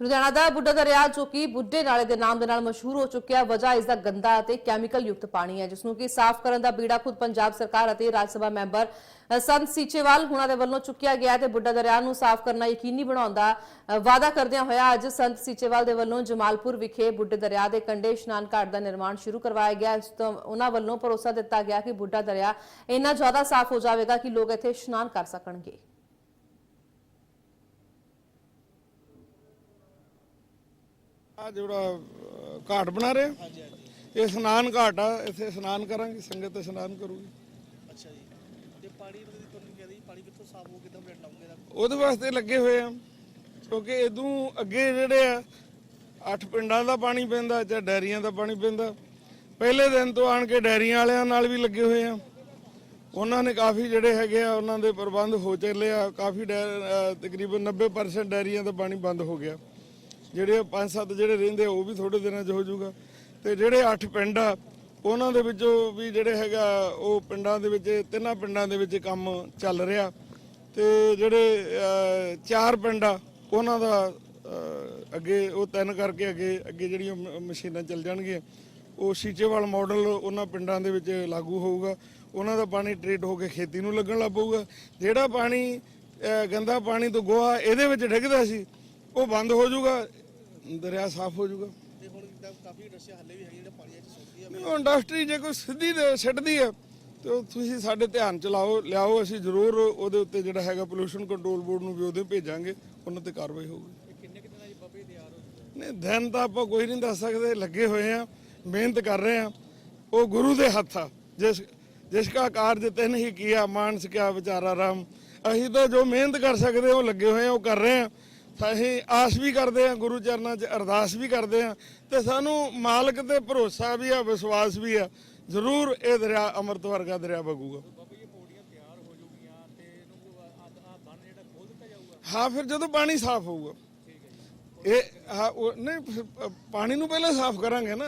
ਲੁਧਿਆਣਾ ਦਾ ਬੁੱਢਾ ਦਰਿਆ ਜੋ ਕਿ ਬੁੱਢੇ ਨਾਲੇ ਦੇ ਨਾਮ ਦੇ ਨਾਲ ਮਸ਼ਹੂਰ ਹੋ ਚੁੱਕਿਆ ਵਜ੍ਹਾ ਇਸ ਦਾ ਗੰਦਾ ਅਤੇ ਕੈਮੀਕਲ ਯੁਕਤ ਪਾਣੀ ਹੈ ਜਿਸ ਨੂੰ ਕਿ ਸਾਫ਼ ਕਰਨ ਦਾ ਬੀੜਾ ਖੁਦ ਪੰਜਾਬ ਸਰਕਾਰ ਅਤੇ ਰਾਜ ਸਭਾ ਮੈਂਬਰ ਸੰਤ ਸੀਚੇਵਾਲ ਹੁਣਾਂ ਦੇ ਵੱਲੋਂ ਚੁੱਕਿਆ ਗਿਆ ਤੇ ਬੁੱਢਾ ਦਰਿਆ ਨੂੰ ਸਾਫ਼ ਕਰਨਾ ਯਕੀਨੀ ਬਣਾਉਣ ਦਾ ਅ, ਵਾਅਦਾ ਕਰਦਿਆਂ ਹੋਇਆ ਅੱਜ ਸੰਤ ਸੀਚੇਵਾਲ ਦੇ ਵੱਲੋਂ ਜਮਾਲਪੁਰ ਵਿਖੇ ਬੁੱਢੇ ਦਰਿਆ ਦੇ ਕੰਢੇ ਇਸ਼ਨਾਨ ਘਾਟ ਦਾ ਨਿਰਮਾਣ ਸ਼ੁਰੂ ਕਰਵਾਇਆ ਗਿਆ। ਇਸ ਤੋਂ ਉਹਨਾਂ ਵੱਲੋਂ ਭਰੋਸਾ ਦਿੱਤਾ ਗਿਆ ਕਿ ਬੁੱਢਾ ਦਰਿਆ ਇੰਨਾ ਜ਼ਿਆਦਾ ਸਾਫ਼ ਹੋ ਜਾਵੇਗਾ ਕਿ ਲੋਕ ਇੱਥੇ ਇਸ਼ਨਾਨ ਕਰ ਸਕਣਗੇ। ਆ ਜਿਹੜਾ ਘਾਟ ਬਣਾ ਰਹੇ ਆ? ਇਹ ਇਸ਼ਨਾਨ ਘਾਟ ਆ ਇੱਥੇ ਇਸ਼ਨਾਨ ਕਰਾਂਗੇ ਸੰਗਤ ਇਸ਼ਨਾਨ ਕਰੂਗੀ। ਅੱਛਾ ਜੀ। ਤੇ ਪਾਣੀ ਮਤਲਬ ਤੁਹਾਨੂੰ ਕਹਿੰਦੇ ਜੀ ਪਾਣੀ ਕਿੱਥੋਂ ਸਾਫ਼ ਹੋ ਕਿਦਾਂ ਪਲੇਟ ਲਾਉਂਗੇ ਦਾ ਉਹਦੇ ਵਾਸਤੇ ਲੱਗੇ ਹੋਏ ਆ ਕਿਉਂਕਿ ਇਦੋਂ ਅੱਗੇ ਜਿਹੜੇ ਆ ਅੱਠ ਪਿੰਡਾਂ ਦਾ ਪਾਣੀ ਪੈਂਦਾ ਜਾਂ ਡੈਰੀਆਂ ਦਾ ਪਾਣੀ ਪੈਂਦਾ। ਪਹਿਲੇ ਦਿਨ ਤੋਂ ਆਣ ਕੇ ਡੈਰੀਆਂ ਵਾਲਿਆਂ ਨਾਲ ਵੀ ਲੱਗੇ ਹੋਏ ਆ। ਉਹਨਾਂ ਨੇ ਕਾਫੀ ਜਿਹੜੇ ਹੈਗੇ ਆ ਉਹਨਾਂ ਦੇ ਪ੍ਰਬੰਧ ਹੋ ਚੱਲੇ ਆ। ਕਾਫੀ ਤਕਰੀਬਨ 90% ਡੈਰੀਆਂ ਦਾ ਪਾਣੀ ਬੰਦ ਹੋ ਗਿਆ। ਜਿਹੜੇ ਪੰਜ ਸੱਤ ਜਿਹੜੇ ਰਹਿੰਦੇ ਆ, ਉਹ ਵੀ ਥੋੜੇ ਦਿਨਾਂ 'ਚ ਹੋ ਜਾਊਗਾ। ਤੇ ਜਿਹੜੇ ਅੱਠ ਪਿੰਡ ਆ, ਉਹਨਾਂ ਦੇ ਵਿੱਚੋਂ ਵੀ ਜਿਹੜੇ ਹੈਗਾ, ਉਹ ਪਿੰਡਾਂ ਦੇ ਵਿੱਚ, ਤਿੰਨਾਂ ਪਿੰਡਾਂ ਦੇ ਵਿੱਚ ਕੰਮ ਚੱਲ ਰਿਹਾ। ਤੇ ਜਿਹੜੇ ਚਾਰ ਪਿੰਡ ਆ, ਉਹਨਾਂ ਦਾ ਅੱਗੇ, ਉਹ ਤਿੰਨ ਕਰਕੇ ਅੱਗੇ ਅੱਗੇ ਜਿਹੜੀਆਂ ਮ- ਮਸ਼ੀਨਾਂ ਚੱਲ ਜਾਣਗੀਆਂ, ਉਹ ਸੀਚੇਵਾਲ ਮਾਡਲ ਉਹਨਾਂ ਪਿੰਡਾਂ ਦੇ ਵਿੱਚ ਲਾਗੂ ਹੋਊਗਾ। ਉਹਨਾਂ ਦਾ ਪਾਣੀ ਟ੍ਰੀਟ ਹੋ ਕੇ ਖੇਤੀ ਨੂੰ ਲੱਗਣ ਲੱਗ ਪਊਗਾ। ਜਿਹੜਾ ਪਾਣੀ ਗੰਦਾ ਪਾਣੀ ਤੋਂ ਗੋਹਾ ਇਹਦੇ ਵਿੱਚ ਡਿੱਗਦਾ ਸੀ, ਉਹ ਬੰਦ ਹੋ ਜਾਊਗਾ। ਦਰਿਆ ਸਾਫ਼ ਹੋ ਜਾਊਗਾ। ਤੇ ਹੁਣ ਜਿੱਦਾਂ ਕਾਫੀ ਇੰਡਸਟਰੀ ਹੱਲੇ ਵੀ ਹੈਗੀ ਜਿਹੜੇ ਪਾਣੀ ਸੁੱਟਦੀ ਆ। ਨਹੀਂ, ਉਹ ਇੰਡਸਟਰੀ ਜੇ ਕੋਈ ਸਿੱਧੀ ਦੇ- ਸਿੱਟਦੀ ਹੈ ਤੇ ਉਹ ਤੁਸੀਂ ਸਾਡੇ ਧਿਆਨ ਚ ਲਾਓ ਲਿਆਓ ਅਸੀਂ ਜ਼ਰੂਰ ਉਹਦੇ ਉੱਤੇ ਜਿਹੜਾ ਹੈਗਾ ਪੋਲੂਸ਼ਨ ਕੰਟਰੋਲ ਬੋਰਡ ਨੂੰ ਵੀ ਉਹਦੇ ਭੇਜਾਂਗੇ ਉਹਨਾਂ ਤੇ ਕਾਰਵਾਈ ਹੋਊਗੀ। ਕਿੰਨੇ ਕਿ ਦਿਨਾਂ ਦੀ ਬੱਬੇ ਤਿਆਰ ਹੋ ਨਹੀਂ ਦਿਨ ਤਾਂ ਆਪਾਂ ਕੋਈ ਨਹੀਂ ਦੱਸ ਸਕਦੇ ਲੱਗੇ ਹੋਏ ਆ ਮਿਹਨਤ ਕਰ ਰਹੇ ਆ। ਉਹ ਗੁਰੂ ਦੇ ਹੱਥ ਆ ਜਿਸ ਜਿਸ ਕਾ ਕਾਰਜ ਤਿਨ ਹੀ ਕੀਆ ਮਾਨਸ ਕਿਆ ਵਿਚਾਰਾ ਰਾਮ। ਅਸੀਂ ਤਾਂ ਜੋ ਮਿਹਨਤ ਕਰ ਸਕਦੇ ਉਹ ਲੱਗੇ ਹੋਏ ਆ ਉਹ ਕਰ ਰਹੇ ਆ। ਅਸੀਂ ਆਸ ਵੀ ਕਰਦੇ ਆ ਗੁਰੂ ਚਰਨਾਂ 'ਚ ਅਰਦਾਸ ਵੀ ਕਰਦੇ ਆ ਤੇ ਸਾਨੂੰ ਮਾਲਕ ਤੇ ਭਰੋਸਾ ਵੀ ਆ, ਵਿਸ਼ਵਾਸ ਵੀ ਆ, ਜ਼ਰੂਰ ਇਹ ਦਰਿਆ ਅੰਮ੍ਰਿਤ ਵਰਗਾ ਦਰਿਆ ਵਗੂਗਾ। ਹਾਂ, ਫਿਰ ਜਦੋਂ ਪਾਣੀ ਸਾਫ਼ ਹੋਊਗਾ। ਇਹ, ਹਾਂ ਨਹੀਂ ਪਾਣੀ ਨੂੰ ਪਹਿਲਾਂ ਸਾਫ਼ ਕਰਾਂਗੇ ਨਾ।